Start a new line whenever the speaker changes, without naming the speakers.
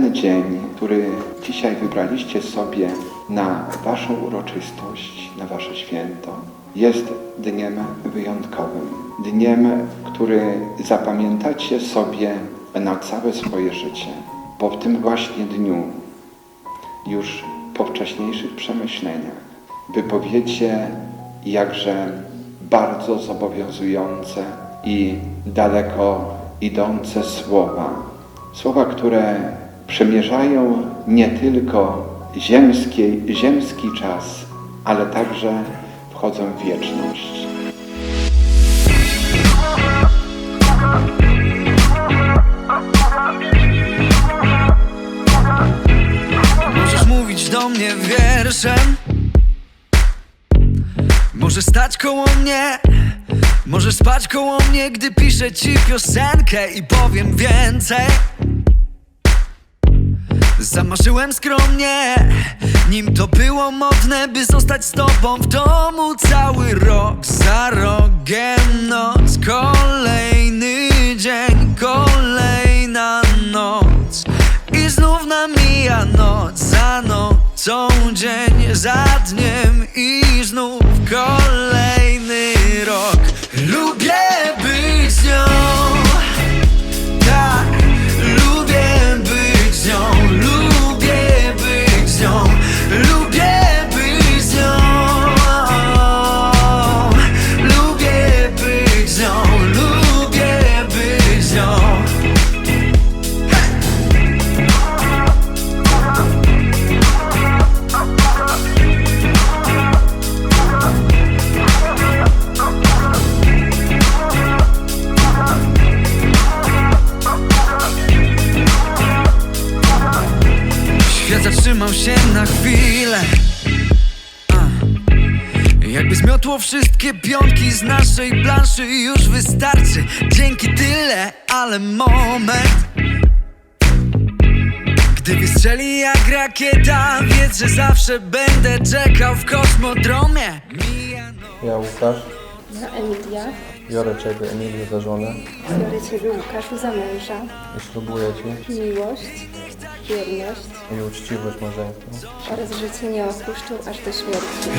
ten dzień, który dzisiaj wybraliście sobie na Waszą uroczystość, na Wasze święto, jest dniem wyjątkowym. Dniem, który zapamiętacie sobie na całe swoje życie. Bo w tym właśnie dniu, już po wcześniejszych przemyśleniach, wypowiecie jakże bardzo zobowiązujące i daleko idące słowa. Słowa, które przemierzają nie tylko ziemskiej, ziemski czas, ale także wchodzą w wieczność.
Możesz mówić do mnie wierszem. Możesz stać koło mnie. Możesz spać koło mnie, gdy piszę ci piosenkę I powiem więcej Zamarzyłem skromnie Nim to było modne, by zostać z tobą w domu Cały rok za rogiem. Noc, kolejny dzień Kolejna noc. I znów namija noc za nocą Dzień za dniem. I znów kolejny zatrzymał się na chwilę. Jakby zmiotło wszystkie pionki z naszej planszy Już wystarczy, dzięki tyle, ale moment. Gdy wystrzeli jak rakieta Wiedz, że zawsze będę czekał w kosmodromie.
Ja Łukasz,
Ja Emilia,
biorę Ciebie Emilię za żonę.
Biorę Ciebie Łukaszu za męża,
i ślubuję Ci.
Miłość, wierność
i uczciwość małżeńską.
oraz że Cię nie opuszczą aż do śmierci.